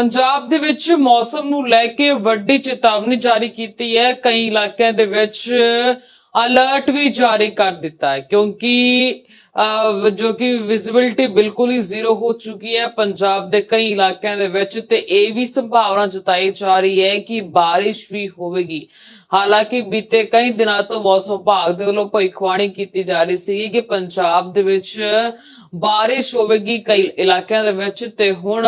ਪੰਜਾਬ ਦੇ ਵਿੱਚ ਮੌਸਮ ਨੂੰ ਲੈ ਕੇ ਵੱਡੀ ਚੇਤਾਵਨੀ ਜਾਰੀ ਕੀਤੀ ਹੈ। ਕਈ ਇਲਾਕਿਆਂ ਦੇ ਵਿੱਚ ਅਲਰਟ ਵੀ ਜਾਰੀ ਕਰ ਦਿੱਤਾ ਹੈ ਕਿਉਂਕਿ ਜੋ ਕਿ ਵਿਜ਼ਿਬਿਲਟੀ ਬਿਲਕੁਲ ਹੀ ਜ਼ੀਰੋ ਹੋ ਚੁੱਕੀ ਹੈ ਪੰਜਾਬ ਦੇ ਕਈ ਇਲਾਕਿਆਂ ਦੇ ਵਿੱਚ ਤੇ ਇਹ ਵੀ ਸੰਭਾਵਨਾ ਜਤਾਈ ਜਾ ਰਹੀ ਹੈ ਕਿ ਬਾਰਿਸ਼ ਵੀ ਹੋਵੇਗੀ। ਹਾਲਾਂਕਿ ਬੀਤੇ ਕਈ ਦਿਨਾਂ ਤੋਂ ਮੌਸਮ ਵਿਭਾਗ ਦੇ ਵੱਲੋਂ ਭਵਿੱਖਬਾਣੀ ਕੀਤੀ ਜਾ ਰਹੀ ਸੀ ਕਿ ਪੰਜਾਬ ਦੇ ਵਿੱਚ ਬਾਰਿਸ਼ ਹੋਵੇਗੀ ਕਈ ਇਲਾਕਿਆਂ ਦੇ ਵਿੱਚ ਤੇ ਹੁਣ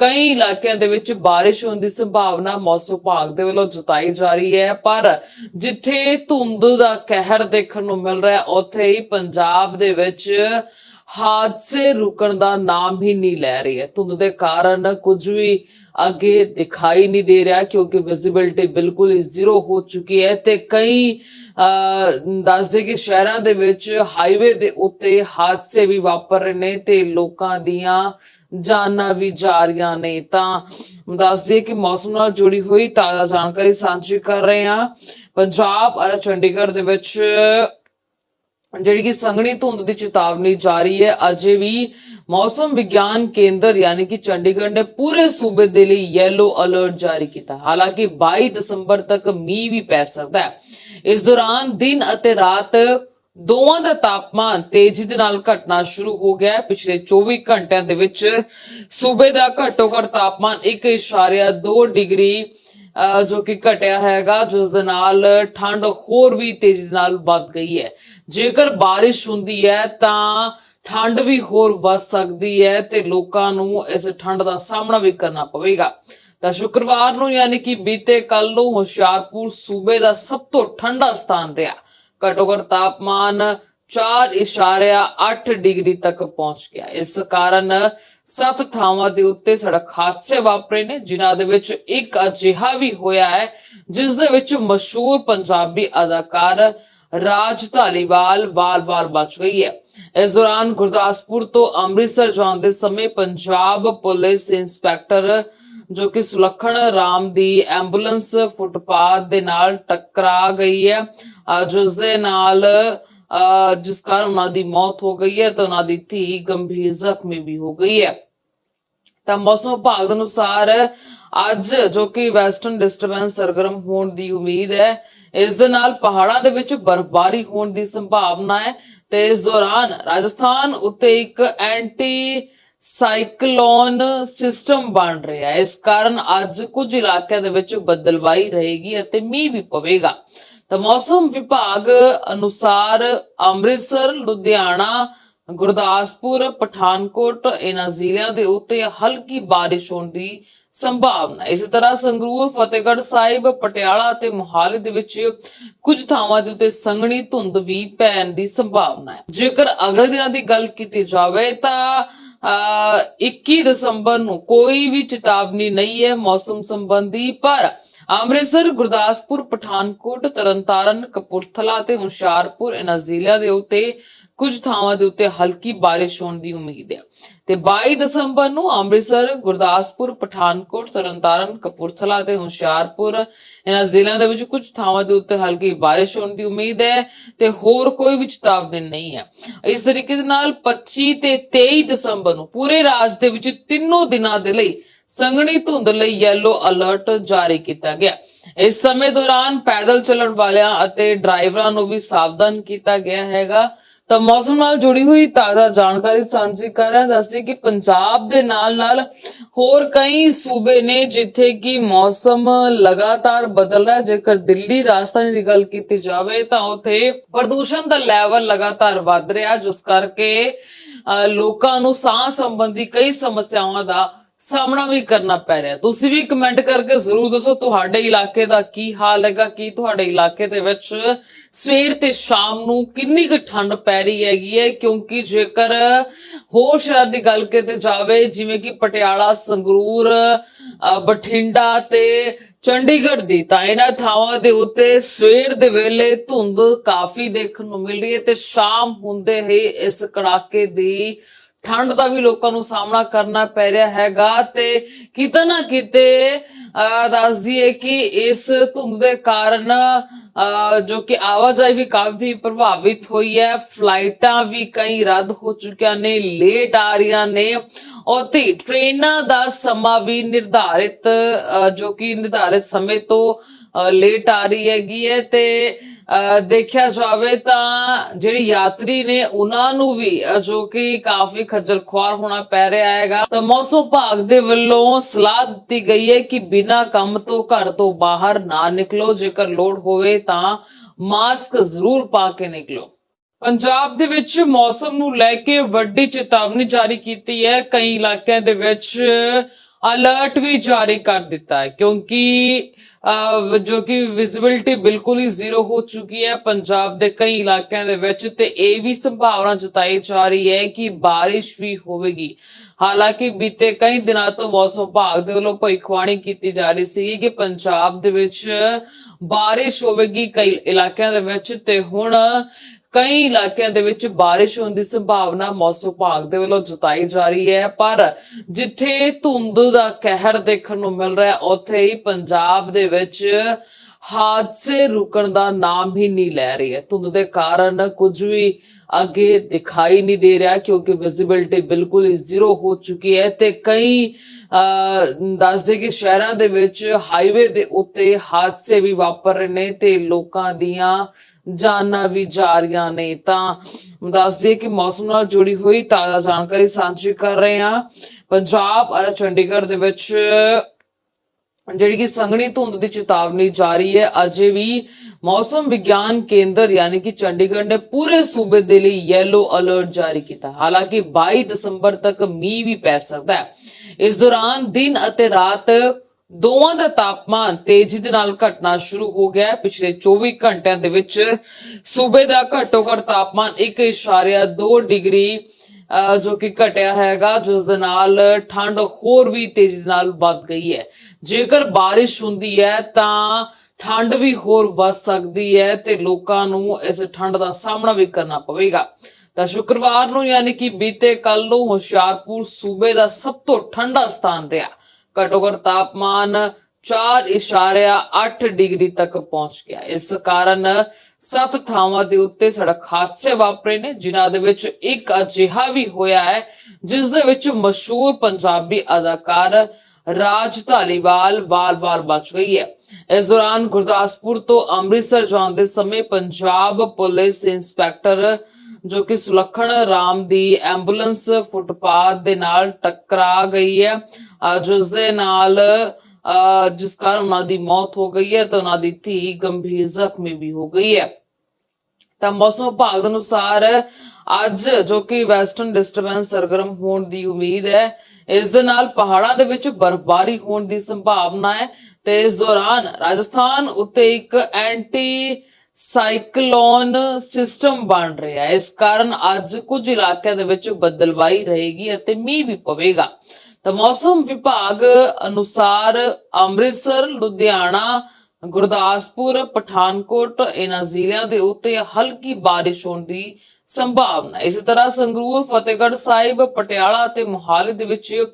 ਕਈ ਇਲਾਕਿਆਂ ਦੇ ਵਿੱਚ ਬਾਰਿਸ਼ ਹੋਣ ਦੀ ਸੰਭਾਵਨਾ ਮੌਸਮ ਵਿਭਾਗ ਦੇ ਵੱਲੋਂ ਜਤਾਈ ਜਾ ਰਹੀ ਹੈ ਪਰ ਜਿੱਥੇ ਧੁੰਦ ਦਾ ਕਹਿਰ ਦੇਖਣ ਨੂੰ ਮਿਲ ਰਿਹਾ ਉੱਥੇ ਹੀ ਪੰਜਾਬ ਦੇ ਵਿੱਚ ਹਾਦਸੇ ਰੁਕਣ ਦਾ ਨਾਮ ਹੀ ਨਹੀਂ ਲੈ ਰਹੀ ਹੈ। ਧੁੰਦ ਦੇ ਕਾਰਨ ਕੁਝ ਵੀ ਅੱਗੇ ਦਿਖਾਈ ਨਹੀਂ ਦੇ ਰਿਹਾ ਕਿਉਂਕਿ ਵਿਜ਼ਿਬਿਲਟੀ ਬਿਲਕੁਲ ਹੀ ਜ਼ੀਰੋ ਹੋ ਚੁੱਕੀ ਹੈ ਤੇ ਕਈ ਅਹ, ਦੱਸਦੇ ਕਿ ਸ਼ਹਿਰਾਂ ਦੇ ਵਿੱਚ ਹਾਈਵੇ ਦੇ ਉੱਤੇ ਹਾਦਸੇ ਵੀ ਵਾਪਰ ਰਹੇ ਨੇ ਤੇ ਲੋਕਾਂ ਦੀਆਂ ਜਾਨਾਂ ਵੀ ਜਾ ਨੇ, ਤਾਂ ਦੱਸਦੇ ਕਿ ਮੌਸਮ ਨਾਲ ਜੁੜੀ ਹੋਈ ਤਾਜ਼ਾ ਜਾਣਕਾਰੀ ਸਾਂਝੀ ਕਰ ਰਹੇ ਹਾਂ। ਪੰਜਾਬ ਅਤੇ ਚੰਡੀਗੜ੍ਹ ਦੇ ਵਿੱਚ ਜਿਹੜੀ ਕਿ ਸੰਘਣੀ ਧੁੰਦ ਦੀ ਚੇਤਾਵਨੀ ਜਾਰੀ ਹੈ। ਅਜੇ ਵੀ ਮੌਸਮ ਵਿਗਿਆਨ ਕੇਂਦਰ ਯਾਨੀ ਕਿ ਚੰਡੀਗੜ੍ਹ ਨੇ ਪੂਰੇ ਸੂਬੇ ਦੇ ਲਈ ਯੈਲੋ ਅਲਰਟ ਜਾਰੀ ਕੀਤਾ। ਹਾਲਾਂਕਿ 22 ਦਸੰਬਰ ਤੱਕ ਮੀਂਹ ਵੀ ਪੈ ਸਕਦਾ ਹੈ। ਇਸ ਦੌਰਾਨ ਦਿਨ ਅਤੇ ਰਾਤ ਦੋਵਾਂ ਦਾ ਤਾਪਮਾਨ ਤੇਜ਼ੀ ਦੇ ਨਾਲ ਘਟਣਾ ਸ਼ੁਰੂ ਹੋ ਗਿਆ ਪਿਛਲੇ 24 ਘੰਟਿਆਂ ਦੇ ਵਿੱਚ ਸੂਬੇ ਦਾ ਘੱਟੋ ਘੱਟ ਤਾਪਮਾਨ 1.2 ਡਿਗਰੀ, ਅਹ, ਜੋ ਕਿ ਘਟਿਆ ਹੈਗਾ, ਜਿਸ ਦੇ ਨਾਲ ਠੰਡ ਹੋਰ ਵੀ ਤੇਜ਼ੀ ਦੇ ਨਾਲ ਵੱਧ ਗਈ ਹੈ। ਜੇਕਰ ਬਾਰਿਸ਼ ਹੁੰਦੀ ਹੈ, ਤਾਂ ਠੰਡ ਵੀ ਹੋਰ ਵੱਧ ਸਕਦੀ ਹੈ ਤੇ ਲੋਕਾਂ ਨੂੰ ਇਸ ਠੰਡ ਦਾ ਸਾਹਮਣਾ ਵੀ ਕਰਨਾ ਪਵੇਗਾ। ਤਾਂ ਸ਼ੁੱਕਰਵਾਰ ਨੂੰ ਯਾਨੀ ਕਿ ਬੀਤੇ ਕੱਲ ਨੂੰ ਹੁਸ਼ਿਆਰਪੁਰ ਸੂਬੇ ਦਾ ਸਭ ਤੋਂ ਠੰਡਾ ਸਥਾਨ ਰਿਹਾ। ਘੱਟੋ ਘੱਟ ਤਾਪਮਾਨ 4.8 ਡਿਗਰੀ ਤੱਕ ਪਹੁੰਚ ਗਿਆ। ਇਸ ਕਾਰਨ ਸੱਤ ਥਾਵਾਂ ਦੇ ਉੱਤੇ ਸੜਕ ਹਾਦਸੇ ਵਾਪਰੇ ਨੇ, ਜਿਨ੍ਹਾਂ ਦੇ ਵਿੱਚ ਇੱਕ ਅਜਿਹਾ ਵੀ ਹੋਇਆ ਹੈ, ਜਿਸ ਦੇ ਵਿੱਚ ਮਸ਼ਹੂਰ ਪੰਜਾਬੀ ਅਦਾਕਾਰ ਰਾਜ ਧਾਲੀਵਾਲ ਵਾਰ ਵਾਰ ਬਚ ਗਈ ਹੈ। ਇਸ ਦੌਰਾਨ ਗੁਰਦਾਸਪੁਰ ਤੋਂ ਅੰਮ੍ਰਿਤਸਰ ਜਾਂਦੇ ਸਮੇਂ ਪੰਜਾਬ ਪੁਲਿਸ ਇੰਸਪੈਕਟਰ ਜੋ ਕਿ ਸੁਲੱਖਣ ਰਾਮ ਦੀ ਐਂਬੂਲੈਂਸ ਫੁੱਟਪਾਥ ਦੇ ਨਾਲ ਟਕਰਾ ਗਈ ਹੈ। ਜਿਸ ਦੇ ਨਾਲ ਜਿਸ ਕਾਰਨ ਉਹਨਾਂ ਦੀ ਮੌਤ ਹੋ ਗਈ ਹੈ ਤੇ ਉਹਨਾਂ ਦੀ ਧੀ ਗੰਭੀਰ ਜ਼ਖਮੀ ਵੀ ਹੋ ਗਈ ਹੈ। ਤਾਂ ਮੌਸਮ ਵਿਭਾਗ ਦੇ ਅਨੁਸਾਰ ਅੱਜ ਜੋ ਕਿ ਵੈਸਟਰਨ ਡਿਸਟਰਬੈਂਸ ਸਰਗਰਮ ਹੋਣ ਦੀ ਉਮੀਦ ਹੈ। ਇਸ ਦੇ ਨਾਲ ਪਹਾੜਾਂ ਦੇ ਵਿੱਚ ਬਰਫ਼ਬਾਰੀ ਹੋਣ ਦੀ ਸੰਭਾਵਨਾ ਹੈ ਤੇ ਇਸ ਦੌਰਾਨ ਰਾਜਸਥਾਨ ਉੱਤੇ ਇੱਕ ਐਂਟੀ ਸਾਈਕਲੋਨ ਸਿਸਟਮ ਬਣ ਰਿਹਾ ਹੈ। ਇਸ ਕਾਰਨ ਅੱਜ ਕੁਝ ਇਲਾਕਿਆਂ ਦੇ ਵਿੱਚ ਬੱਦਲਵਾਈ ਰਹੇਗੀ ਅਤੇ ਮੀਂਹ ਵੀ ਪਵੇਗਾ। ਤਾਂ ਮੌਸਮ ਵਿਭਾਗ ਅਨੁਸਾਰ ਅੰਮ੍ਰਿਤਸਰ, ਲੁਧਿਆਣਾ, ਗੁਰਦਾਸਪੁਰ, ਪਠਾਨਕੋਟ, ਇਹਨਾਂ ਜ਼ਿਲ੍ਹਿਆਂ ਦੇ ਉੱਤੇ ਹਲਕੀ ਬਾਰਿਸ਼ ਹੋਣ ਦੀ ਸੰਭਾਵਨਾ ਇਸੇ ਤਰ੍ਹਾਂ ਸੰਗਰੂਰ, ਫਤਿਹਗੜ੍ਹ ਸਾਹਿਬ, ਪਟਿਆਲਾ ਅਤੇ ਮੋਹਾਲੀ ਦੇ ਵਿੱਚ ਕੁਝ ਥਾਵਾਂ ਦੇ ਉੱਤੇ ਸੰਘਣੀ ਧੁੰਦ ਵੀ ਪੈਣ ਦੀ ਸੰਭਾਵਨਾ ਹੈ। ਜੇਕਰ ਅਗਲੇ ਦਿਨਾਂ ਦੀ ਗੱਲ ਕੀਤੀ ਜਾਵੇ ਤਾਂ 21 ਦਸੰਬਰ ਨੂੰ ਕੋਈ ਵੀ ਚੇਤਾਵਨੀ ਨਹੀਂ ਹੈ ਮੌਸਮ ਸੰਬੰਧੀ ਪਰ ਅੰਮ੍ਰਿਤਸਰ, ਗੁਰਦਾਸਪੁਰ, ਪਠਾਨਕੋਟ, ਤਰਨਤਾਰਨ, ਕਪੂਰਥਲਾ ਤੇ ਹੁਸ਼ਿਆਰਪੁਰ, ਇਹਨਾਂ ਜ਼ਿਲ੍ਹਿਆਂ ਦੇ ਉੱਤੇ ਕੁਝ ਥਾਵਾਂ ਦੇ ਉੱਤੇ ਹਲਕੀ ਬਾਰਿਸ਼ ਹੋਣ ਦੀ ਉਮੀਦ ਹੈ। ਤੇ 22 ਦਸੰਬਰ ਨੂੰ ਅੰਮ੍ਰਿਤਸਰ, ਗੁਰਦਾਸਪੁਰ, ਪਠਾਨਕੋਟ, ਤਰਨਤਾਰਨ, ਕਪੂਰਥਲਾ ਤੇ ਹੁਸ਼ਿਆਰਪੁਰ, ਇਹਨਾਂ ਜ਼ਿਲ੍ਹਿਆਂ ਦੇ ਵਿੱਚ ਕੁਝ ਥਾਵਾਂ ਦੇ ਉੱਤੇ ਹਲਕੀ ਬਾਰਿਸ਼ ਹੋਣ ਦੀ ਉਮੀਦ ਹੈ ਤੇ ਹੋਰ ਕੋਈ ਵੀ ਚੇਤਾਵਨੀ ਨਹੀਂ ਹੈ। ਇਸ ਤਰੀਕੇ ਦੇ ਨਾਲ 25 ਤੇ 23 ਦਸੰਬਰ ਨੂੰ ਪੂਰੇ ਰਾਜ ਦੇ ਵਿੱਚ ਤਿੰਨੋਂ ਦਿਨਾਂ ਦੇ ਲਈ ਸੰਘਣੀ ਧੁੰਦ ਲਈ ਯੈਲੋ ਅਲਰਟ ਜਾਰੀ ਕੀਤਾ ਗਿਆ। ਇਸ ਸਮੇਂ ਦੌਰਾਨ ਪੈਦਲ ਚੱਲਣ ਵਾਲਿਆਂ ਅਤੇ ਡਰਾਈਵਰਾਂ ਨੂੰ ਵੀ ਸਾਵਧਾਨ ਕੀਤਾ ਗਿਆ ਹੈਗਾ। ਤਾਂ ਮੌਸਮ ਨਾਲ ਜੁੜੀ ਹੋਈ ਤਾਜ਼ਾ ਜਾਣਕਾਰੀ ਸਾਂਝੀ ਕਰ ਰਹੇ ਦੱਸਦੇ ਕਿ ਪੰਜਾਬ ਦੇ ਨਾਲ ਨਾਲ ਹੋਰ ਕਈ ਸੂਬੇ ਨੇ ਜਿੱਥੇ ਕਿ ਮੌਸਮ ਲਗਾਤਾਰ ਬਦਲ ਰਿਹਾ ਜੇਕਰ ਦਿੱਲੀ ਰਾਜਧਾਨੀ ਦੀ ਗੱਲ ਕੀਤੀ ਜਾਵੇ ਤਾਂ ਉੱਥੇ ਪ੍ਰਦੂਸ਼ਣ ਦਾ ਲੈਵਲ ਲਗਾਤਾਰ ਵੱਧ ਰਿਹਾ ਜਿਸ ਕਰਕੇ ਅਹ, ਲੋਕਾਂ ਨੂੰ ਸਾਹ ਸੰਬੰਧੀ ਕਈ ਸਮੱਸਿਆਵਾਂ ਦਾ ਸਾਹਮਣਾ ਵੀ ਕਰਨਾ ਪੈ ਰਿਹਾ। ਤੁਸੀਂ ਵੀ ਕਮੈਂਟ ਕਰਕੇ ਜ਼ਰੂਰ ਦੱਸੋ ਤੁਹਾਡੇ ਇਲਾਕੇ ਦਾ ਕੀ ਹਾਲ ਹੈਗਾ, ਕੀ ਤੁਹਾਡੇ ਇਲਾਕੇ ਦੇ ਵਿੱਚ ਸਵੇਰ ਤੇ ਸ਼ਾਮ ਨੂੰ ਕਿੰਨੀ ਕੁ ਠੰਡ ਪੈ ਰਹੀ ਹੈਗੀ ਹੈ? ਕਿਉਂਕਿ ਜੇਕਰ ਹੋਰ ਸ਼ਹਿਰਾਂ ਦੀ ਗੱਲ ਕੀਤੀ ਜਾਵੇ, ਜਿਵੇਂ ਕਿ ਪਟਿਆਲਾ, ਸੰਗਰੂਰ ਬਠਿੰਡਾ ਤੇ ਚੰਡੀਗੜ੍ਹ ਦੀ, ਤਾਂ ਇਹਨਾਂ ਥਾਵਾਂ ਦੇ ਉੱਤੇ ਸਵੇਰ ਦੇ ਵੇਲੇ ਧੁੰਦ ਕਾਫੀ ਦੇਖਣ ਨੂੰ ਮਿਲ ਰਹੀ ਹੈ ਤੇ ਸ਼ਾਮ ਹੁੰਦੇ ਹੀ ਇਸ ਕੜਾਕੇ ਦੀ ਠੰਡ ਦਾ ਵੀ ਲੋਕਾਂ ਨੂੰ ਸਾਹਮਣਾ ਕਰਨਾ ਪੈ ਰਿਹਾ ਹੈਗਾ ਤੇ ਕਿਤੇ ਨਾ ਕਿਤੇ ਦੱਸ ਦਈਏ ਕਿ ਇਸ ਧੁੰਦ ਦੇ ਕਾਰਨ ਜੋ ਕਿ ਆਵਾਜਾਈ ਵੀ ਕਾਫੀ ਪ੍ਰਭਾਵਿਤ ਹੋਈ ਹੈ, ਫਲਾਈਟਾਂ ਵੀ ਕਈ ਰੱਦ ਹੋ ਚੁੱਕੀਆਂ ਨੇ, ਲੇਟ ਆ ਰਹੀਆਂ ਨੇ। ਉੱਥੇ ਟ੍ਰੇਨਾਂ ਦਾ ਸਮਾਂ ਵੀ ਨਿਰਧਾਰਿਤ ਜੋ ਕਿ ਨਿਰਧਾਰਿਤ ਸਮੇਂ ਤੋਂ ਲੇਟ ਆ ਰਹੀ ਹੈਗੀ ਹੈ ਤੇ ਦੇਖਿਆ ਜਾਵੇ ਤਾਂ ਜਿਹੜੇ ਯਾਤਰੀ ਨੇ ਉਹਨਾਂ ਨੂੰ ਵੀ ਜੋ ਕਿ ਕਾਫੀ ਖੱਜਲ ਖੁਆਰ ਹੋਣਾ ਪੈ ਰਿਹਾ ਹੈਗਾ। ਤਾਂ ਮੌਸਮ ਵਿਭਾਗ ਦੇ ਵੱਲੋਂ ਸਲਾਹ ਦਿੱਤੀ ਗਈ ਹੈ ਕਿ ਬਿਨਾਂ ਕੰਮ ਤੋਂ ਘਰ ਤੋਂ ਬਾਹਰ ਨਾ ਨਿਕਲੋ। ਜੇਕਰ ਲੋੜ ਹੋਵੇ ਤਾਂ ਮਾਸਕ ਜ਼ਰੂਰ ਪਾ ਕੇ ਨਿਕਲੋ। ਪੰਜਾਬ ਦੇ ਵਿੱਚ ਮੌਸਮ ਨੂੰ ਲੈ ਕੇ ਵੱਡੀ ਚੇਤਾਵਨੀ ਜਾਰੀ ਕੀਤੀ ਹੈ। ਕਈ ਇਲਾਕਿਆਂ ਦੇ ਵਿੱਚ ਅਲਰਟ ਵੀ ਜਾਰੀ ਕਰ ਦਿੱਤਾ ਹੈ, ਕਿਉਂਕਿ ਜੋ ਕਿ ਵਿਜ਼ਿਬਿਲਟੀ ਬਿਲਕੁਲ ਹੀ ਜ਼ੀਰੋ ਹੋ ਚੁੱਕੀ ਹੈ ਪੰਜਾਬ ਦੇ ਕਈ ਇਲਾਕਿਆਂ ਦੇ ਵਿੱਚ ਤੇ ਇਹ ਵੀ ਸੰਭਾਵਨਾ ਜਤਾਈ ਜਾ ਰਹੀ ਹੈ ਕਿ ਬਾਰਿਸ਼ ਵੀ ਹੋਵੇਗੀ। ਹਾਲਾਂਕਿ ਬੀਤੇ ਕਈ ਦਿਨਾਂ ਤੋਂ ਮੌਸਮ ਵਿਭਾਗ ਦੇ ਵੱਲੋਂ ਭਵਿੱਖਬਾਣੀ ਕੀਤੀ ਜਾ ਰਹੀ ਸੀ ਕਿ ਪੰਜਾਬ ਦੇ ਵਿੱਚ ਬਾਰਿਸ਼ ਹੋਵੇਗੀ ਕਈ ਇਲਾਕਿਆਂ ਦੇ ਵਿੱਚ ਤੇ ਹੁਣ ਕਈ ਇਲਾਕਿਆਂ ਦੇ ਵਿੱਚ ਬਾਰਿਸ਼ ਹੋਣ ਦੀ ਸੰਭਾਵਨਾ ਮੌਸਮ ਵਿਭਾਗ ਦੇ ਵੱਲੋਂ ਜਤਾਈ ਜਾ ਰਹੀ ਹੈ ਪਰ ਜਿੱਥੇ ਧੁੰਦ ਦਾ ਕਹਿਰ ਦੇਖਣ ਨੂੰ ਮਿਲ ਰਿਹਾ ਉੱਥੇ ਹੀ ਪੰਜਾਬ ਦੇ ਵਿੱਚ ਹਾਦਸੇ ਰੁਕਣ ਦਾ ਨਾਮ ਹੀ ਨਹੀਂ ਲੈ ਰਹੀ ਹੈ। ਧੁੰਦ ਦੇ ਕਾਰਨ ਕੁਝ ਵੀ ਅੱਗੇ ਦਿਖਾਈ ਨਹੀਂ ਦੇ ਰਿਹਾ ਕਿਉਂਕਿ ਵਿਜ਼ਿਬਿਲਟੀ ਬਿਲਕੁਲ ਹੀ ਜ਼ੀਰੋ ਹੋ ਚੁੱਕੀ ਹੈ ਤੇ ਕਈ ਅਹ, ਦੱਸਦੇ ਕਿ ਸ਼ਹਿਰਾਂ ਦੇ ਵਿੱਚ ਹਾਈਵੇ ਦੇ ਉੱਤੇ ਹਾਦਸੇ ਵੀ ਵਾਪਰ ਰਹੇ ਨੇ ਤੇ ਲੋਕਾਂ ਦੀਆਂ ਜਾਨਾਂ ਵੀ ਜਾ ਨੇ। ਤਾਂ ਦੱਸਦੇ ਕਿ ਮੌਸਮ ਨਾਲ ਜੁੜੀ ਹੋਈ ਤਾਜ਼ਾ ਜਾਣਕਾਰੀ ਸਾਂਝੀ ਕਰ ਰਹੇ ਹਾਂ। ਪੰਜਾਬ ਅਤੇ ਚੰਡੀਗੜ੍ਹ ਦੇ ਵਿੱਚ ਜਿਹੜੀ ਕਿ ਸੰਘਣੀ ਧੁੰਦ ਦੀ ਚੇਤਾਵਨੀ ਜਾਰੀ ਹੈ। ਅਜੇ ਵੀ ਮੌਸਮ ਵਿਗਿਆਨ ਕੇਂਦਰ ਯਾਨੀ ਕਿ ਚੰਡੀਗੜ੍ਹ ਨੇ ਪੂਰੇ ਸੂਬੇ ਦੇ ਲਈ ਯੈਲੋ ਅਲਰਟ ਜਾਰੀ ਕੀਤਾ। ਹਾਲਾਂਕਿ 22 ਦਸੰਬਰ ਤੱਕ ਮੀਂਹ ਵੀ ਪੈ ਸਕਦਾ ਹੈ। ਇਸ ਦੌਰਾਨ ਦਿਨ ਅਤੇ ਰਾਤ ਦੋਵਾਂ ਦਾ ਤਾਪਮਾਨ ਤੇਜ਼ੀ ਦੇ ਨਾਲ ਘਟਣਾ ਸ਼ੁਰੂ ਹੋ ਗਿਆ ਹੈ। ਪਿਛਲੇ 24 ਘੰਟਿਆਂ ਦੇ ਵਿੱਚ ਸੂਬੇ ਦਾ ਘੱਟੋ ਘੱਟ ਤਾਪਮਾਨ 1.2 ਡਿਗਰੀ, ਅਹ, ਜੋ ਕਿ ਘਟਿਆ ਹੈਗਾ, ਜਿਸ ਦੇ ਨਾਲ ਠੰਡ ਹੋਰ ਵੀ ਤੇਜ਼ੀ ਦੇ ਨਾਲ ਵੱਧ ਗਈ ਹੈ। ਜੇਕਰ ਬਾਰਿਸ਼ ਹੁੰਦੀ ਹੈ, ਤਾਂ ਠੰਡ ਵੀ ਹੋਰ ਵੱਧ ਸਕਦੀ ਹੈ ਤੇ ਲੋਕਾਂ ਨੂੰ ਇਸ ਠੰਡ ਦਾ ਸਾਹਮਣਾ ਵੀ ਕਰਨਾ ਪਵੇਗਾ। ਤਾਂ ਸ਼ੁੱਕਰਵਾਰ ਨੂੰ ਯਾਨੀ ਕਿ ਬੀਤੇ ਕੱਲ ਨੂੰ ਹੁਸ਼ਿਆਰਪੁਰ ਸੂਬੇ ਦਾ ਸਭ ਤੋਂ ਠੰਡਾ ਸਥਾਨ ਰਿਹਾ। ਘੱਟੋ ਘੱਟ ਤਾਪਮਾਨ 4.8 ਡਿਗਰੀ ਤੱਕ ਪਹੁੰਚ ਗਿਆ। ਇਸ ਕਾਰਨ ਸੱਤ ਥਾਵਾਂ ਦੇ ਉੱਤੇ ਸੜਕ ਹਾਦਸੇ ਵਾਪਰੇ ਨੇ, ਜਿਨ੍ਹਾਂ ਦੇ ਵਿੱਚ ਇੱਕ ਅਜਿਹਾ ਵੀ ਹੋਇਆ ਹੈ, ਜਿਸ ਦੇ ਵਿੱਚ ਮਸ਼ਹੂਰ ਪੰਜਾਬੀ ਅਦਾਕਾਰ ਰਾਜ ਧਾਲੀਵਾਲ ਵਾਰ ਵਾਰ ਬਚ ਗਈ ਹੈ। ਇਸ ਦੌਰਾਨ ਗੁਰਦਾਸਪੁਰ ਤੋਂ ਅੰਮ੍ਰਿਤਸਰ ਜਾਂਦੇ ਸਮੇਂ ਪੰਜਾਬ ਪੁਲਿਸ ਇੰਸਪੈਕਟਰ ਜੋ ਕਿ ਸੁਲੱਖਣ ਰਾਮ ਦੀ ਐਂਬੂਲੈਂਸ ਫੁੱਟਪਾਥ ਦੇ ਨਾਲ ਟਕਰਾ ਗਈ ਹੈ। ਜਿਸ ਦੇ ਨਾਲ ਅਹ ਜਿਸ ਕਾਰਨ ਉਹਨਾਂ ਦੀ ਮੌਤ ਹੋ ਗਈ ਹੈ ਤੇ ਉਹਨਾਂ ਦੀ ਧੀ ਗੰਭੀਰ ਜ਼ਖਮੀ ਵੀ ਹੋ ਗਈ ਹੈ। ਤਾਂ ਮੌਸਮ ਵਿਭਾਗ ਦੇ ਅਨੁਸਾਰ ਅੱਜ ਜੋ ਕਿ ਵੈਸਟਰਨ ਡਿਸਟਰਬੈਂਸ ਸਰਗਰਮ ਹੋਣ ਦੀ ਉਮੀਦ ਹੈ, ਇਸ ਦੇ ਨਾਲ ਪਹਾੜਾਂ ਦੇ ਵਿੱਚ ਬਰਫ਼ਬਾਰੀ ਹੋਣ ਦੀ ਸੰਭਾਵਨਾ ਹੈ ਤੇ ਇਸ ਦੌਰਾਨ ਰਾਜਸਥਾਨ ਉੱਤੇ ਇੱਕ ਐਂਟੀ ਸਾਈਕਲੋਨ ਸਿਸਟਮ ਬਣ ਰਿਹਾ ਹੈ। ਇਸ ਕਾਰਨ ਅੱਜ ਕੁਝ ਇਲਾਕਿਆਂ ਦੇ ਵਿੱਚ ਬੱਦਲਵਾਈ ਰਹੇਗੀ ਅਤੇ ਮੀਂਹ ਵੀ ਪਵੇਗਾ। ਤਾਂ ਮੌਸਮ ਵਿਭਾਗ ਅਨੁਸਾਰ ਅੰਮ੍ਰਿਤਸਰ, ਲੁਧਿਆਣਾ, ਗੁਰਦਾਸਪੁਰ, ਪਠਾਨਕੋਟ, ਇਹਨਾਂ ਜ਼ਿਲ੍ਹਿਆਂ ਦੇ ਉੱਤੇ ਹਲਕੀ ਬਾਰਿਸ਼ ਹੋਣ ਦੀ ਸੰਭਾਵਨਾ ਇਸੇ ਤਰ੍ਹਾਂ ਸੰਗਰੂਰ, ਫਤਿਹਗੜ੍ਹ ਸਾਹਿਬ, ਪਟਿਆਲਾ ਅਤੇ ਮੋਹਾਲੀ ਦੇ ਵਿੱਚ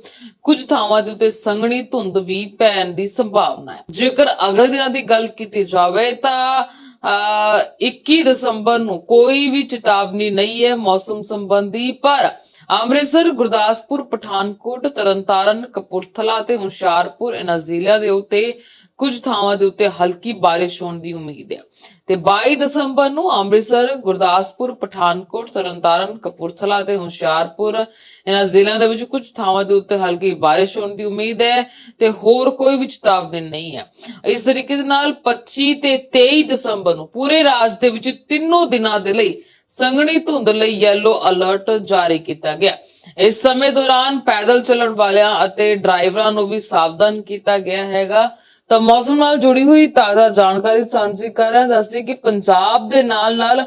ਕੁਝ ਥਾਵਾਂ ਦੇ ਉੱਤੇ ਸੰਘਣੀ ਧੁੰਦ ਵੀ ਪੈਣ ਦੀ ਸੰਭਾਵਨਾ ਹੈ। ਜੇਕਰ ਅਗਲੇ ਦਿਨਾਂ ਦੀ ਗੱਲ ਕੀਤੀ ਜਾਵੇ ਤਾਂ ਅਹ 21 ਦਸੰਬਰ ਨੂੰ ਕੋਈ ਵੀ ਚੇਤਾਵਨੀ ਨਹੀਂ ਹੈ ਮੌਸਮ ਸੰਬੰਧੀ, ਪਰ ਅੰਮ੍ਰਿਤਸਰ, ਗੁਰਦਾਸਪੁਰ, ਪਠਾਨਕੋਟ, ਤਰਨਤਾਰਨ, ਕਪੂਰਥਲਾ ਤੇ ਹੁਸ਼ਿਆਰਪੁਰ ਇਹਨਾਂ ਜ਼ਿਲ੍ਹਿਆਂ ਦੇ ਉੱਤੇ ਕੁਝ ਥਾਵਾਂ ਦੇ ਉੱਤੇ ਹਲਕੀ ਬਾਰਿਸ਼ ਹੋਣ ਦੀ ਉਮੀਦ ਹੈ। ਤੇ 22 ਦਸੰਬਰ ਨੂੰ ਅੰਮ੍ਰਿਤਸਰ, ਗੁਰਦਾਸਪੁਰ, ਪਠਾਨਕੋਟ, ਤਰਨਤਾਰਨ, ਕਪੂਰਥਲਾ ਤੇ ਹੁਸ਼ਿਆਰਪੁਰ ਇਹਨਾਂ ਜ਼ਿਲ੍ਹਿਆਂ ਦੇ ਵਿੱਚ ਕੁਝ ਥਾਵਾਂ ਦੇ ਉੱਤੇ ਹਲਕੀ ਬਾਰਿਸ਼ ਹੋਣ ਦੀ ਉਮੀਦ ਹੈ ਤੇ ਹੋਰ ਕੋਈ ਵੀ ਚੇਤਾਵਨੀ ਨਹੀਂ ਹੈ। ਇਸ ਤਰੀਕੇ ਦੇ ਨਾਲ 25 ਤੇ 23 ਦਸੰਬਰ ਨੂੰ ਪੂਰੇ ਰਾਜ ਦੇ ਵਿੱਚ ਤਿੰਨੋਂ ਦਿਨਾਂ ਦੇ ਲਈ ਸੰਘਣੀ ਧੁੰਦ ਲਈ ਯੈਲੋ ਅਲਰਟ ਜਾਰੀ ਕੀਤਾ ਗਿਆ। ਇਸ ਸਮੇਂ ਦੌਰਾਨ ਪੈਦਲ ਚੱਲਣ ਵਾਲਿਆਂ ਅਤੇ ਡਰਾਈਵਰਾਂ ਨੂੰ ਵੀ ਸਾਵਧਾਨ ਕੀਤਾ ਗਿਆ ਹੈਗਾ। ਤਾਂ ਮੌਸਮ ਨਾਲ ਜੁੜੀ ਹੋਈ ਤਾਜ਼ਾ ਜਾਣਕਾਰੀ ਸਾਂਝੀ ਕਰ ਰਹੇ ਹਾਂ। ਕਿ ਪੰਜਾਬ ਦੇ ਨਾਲ ਨਾਲ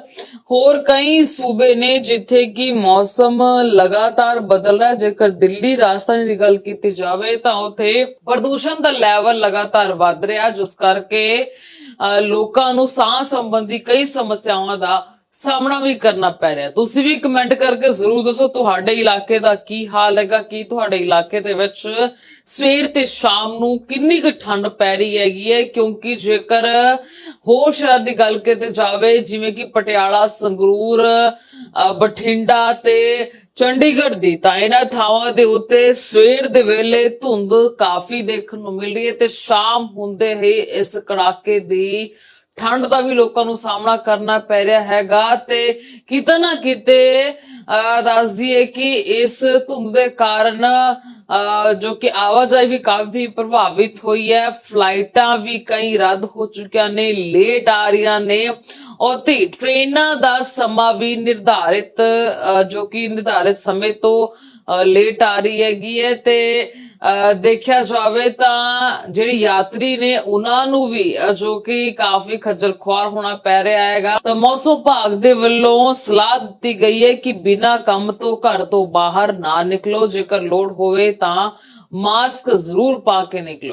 ਹੋਰ ਕਈ ਸੂਬੇ ਨੇ ਜਿੱਥੇ ਕਿ ਮੌਸਮ ਲਗਾਤਾਰ ਬਦਲ ਰਿਹਾ ਜੇਕਰ ਦਿੱਲੀ ਰਾਜਧਾਨੀ ਦੀ ਗੱਲ ਕੀਤੀ ਜਾਵੇ ਤਾਂ ਉੱਥੇ ਪ੍ਰਦੂਸ਼ਣ ਦਾ ਲੈਵਲ ਲਗਾਤਾਰ ਵੱਧ ਰਿਹਾ ਜਿਸ ਕਰਕੇ ਅਹ, ਲੋਕਾਂ ਨੂੰ ਸਾਹ ਸੰਬੰਧੀ ਕਈ ਸਮੱਸਿਆਵਾਂ ਦਾ ਸਾਹਮਣਾ ਵੀ ਕਰਨਾ ਪੈ ਰਿਹਾ। ਤੁਸੀਂ ਵੀ ਕਮੈਂਟ ਕਰਕੇ ਜ਼ਰੂਰ ਦੱਸੋ ਤੁਹਾਡੇ ਇਲਾਕੇ ਦਾ ਕੀ ਹਾਲ ਹੈਗਾ, ਕੀ ਤੁਹਾਡੇ ਇਲਾਕੇ ਦੇ ਵਿੱਚ ਸਵੇਰ ਤੇ ਸ਼ਾਮ ਨੂੰ ਕਿੰਨੀ ਕੁ ਠੰਡ ਪੈ ਰਹੀ ਹੈਗੀ ਹੈ? ਕਿਉਂਕਿ ਜੇਕਰ ਹੋਰ ਸ਼ਹਿਰ ਦੀ ਗੱਲ ਕੀਤੀ ਜਾਵੇ, ਜਿਵੇਂ ਕਿ ਪਟਿਆਲਾ, ਸੰਗਰੂਰ ਬਠਿੰਡਾ ਤੇ ਚੰਡੀਗੜ੍ਹ ਦੀ, ਤਾਂ ਇਹਨਾਂ ਥਾਵਾਂ ਦੇ ਉੱਤੇ ਸਵੇਰ ਦੇ ਵੇਲੇ ਧੁੰਦ ਕਾਫੀ ਦੇਖਣ ਨੂੰ ਮਿਲ ਰਹੀ ਹੈ ਤੇ ਸ਼ਾਮ ਹੁੰਦੇ ਹੀ ਇਸ ਕੜਾਕੇ ਦੀ ਠੰਡ ਦਾ ਵੀ ਲੋਕਾਂ ਨੂੰ ਸਾਹਮਣਾ ਕਰਨਾ ਪੈ ਰਿਹਾ ਹੈਗਾ ਤੇ ਕਿਤੇ ਨਾ ਕਿਤੇ ਦੱਸ ਦਈਏ ਕਿ ਇਸ ਧੁੰਦ ਦੇ ਕਾਰਨ ਜੋ ਕਿ ਆਵਾਜਾਈ ਵੀ ਕਾਫੀ ਪ੍ਰਭਾਵਿਤ ਹੋਈ ਹੈ, ਫਲਾਈਟਾਂ ਵੀ ਕਈ ਰੱਦ ਹੋ ਚੁੱਕੀਆਂ ਨੇ, ਲੇਟ ਆ ਰਹੀਆਂ ਨੇ। ਅਤੇ ਟ੍ਰੇਨਾਂ ਦਾ ਸਮਾਂ ਵੀ ਨਿਰਧਾਰਿਤ ਜੋ ਕਿ ਨਿਰਧਾਰਿਤ ਸਮੇਂ ਤੋਂ ਲੇਟ ਆ ਰਹੀ ਹੈਗੀ ਹੈ ਤੇ ਦੇਖਿਆ ਜਾਵੇ ਤਾਂ ਜਿਹੜੀ ਯਾਤਰੀ ਨੇ ਉਹਨਾਂ ਨੂੰ ਵੀ ਜੋ ਕਿ ਕਾਫੀ ਖੱਜਲ ਖੁਆਰ ਹੋਣਾ ਪੈ ਰਿਹਾ ਹੈਗਾ। ਤਾਂ ਮੌਸਮ ਵਿਭਾਗ ਦੇ ਵੱਲੋਂ ਸਲਾਹ ਦਿੱਤੀ ਗਈ ਹੈ ਕਿ ਬਿਨਾਂ ਕੰਮ ਤੋਂ ਘਰ ਤੋਂ ਬਾਹਰ ਨਾ ਨਿਕਲੋ। ਜੇਕਰ ਲੋੜ ਹੋਵੇ ਤਾਂ ਮਾਸਕ ਜ਼ਰੂਰ ਪਾ ਕੇ ਨਿਕਲੋ।